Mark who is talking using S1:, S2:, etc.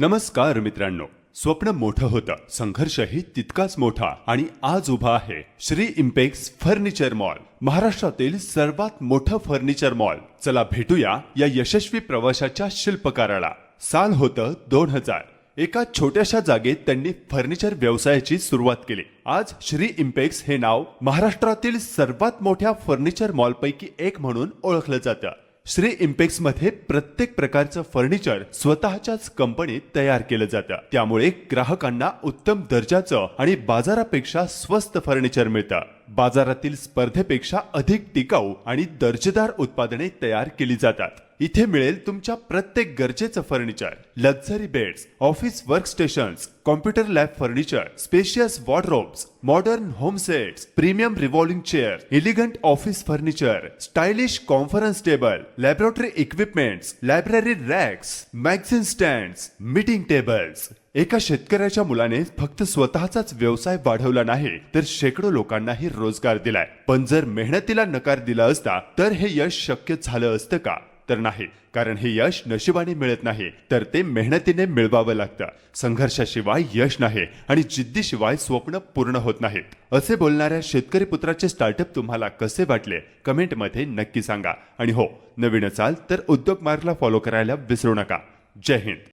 S1: नमस्कार मित्रांनो. स्वप्न मोठं होतं. संघर्षही तितकाच मोठा. आणि आज उभा आहे श्री इम्पेक्स फर्निचर मॉल. महाराष्ट्रातील सर्वात मोठं फर्निचर मॉल. चला भेटूया या यशस्वी प्रवाशाच्या शिल्पकाराला. साल होतं दोन हजार. एका छोट्याशा जागेत त्यांनी फर्निचर व्यवसायाची सुरुवात केली. आज श्री इम्पेक्स हे नाव महाराष्ट्रातील सर्वात मोठ्या फर्निचर मॉलपैकी एक म्हणून ओळखलं जातं. श्री इम्पेक्समध्ये प्रत्येक प्रकारचं फर्निचर स्वतःच्याच कंपनीत तयार केलं जातं. त्यामुळे ग्राहकांना उत्तम दर्जाचं आणि बाजारापेक्षा स्वस्त फर्निचर मिळतं. बाजारातील स्पर्धेपेक्षा अधिक टिकाऊ आणि दर्जेदार उत्पादने तयार केली जातात. इथे मिळेल तुमच्या प्रत्येक गरजेचं furniture. Luxury beds office work stations computer lab furniture spacious wardrobes modern home sets premium revolving chair elegant office furniture stylish conference table laboratory equipments library racks magazine stands meeting tables एका शेतकऱ्याच्या मुलाने फक्त स्वतःचाच व्यवसाय वाढवला नाही तर शेकडो लोकांनाही रोजगार दिलाय. पण जर मेहनतीला नकार दिला असता तर हे यश शक्य झालं असतं का? तर नाही कारण हे यश नशिबाने मिळत नाही तर ते मेहनतीने मिळवावं लागतं. संघर्षाशिवाय यश नाही आणि जिद्दीशिवाय स्वप्न पूर्ण होत नाहीत. असे बोलणाऱ्या शेतकरी पुत्राचे स्टार्टअप तुम्हाला कसे वाटले? कमेंटमध्ये नक्की सांगा. आणि हो नवीन असाल तर उद्योग मार्गला फॉलो करायला विसरू नका. जय हिंद.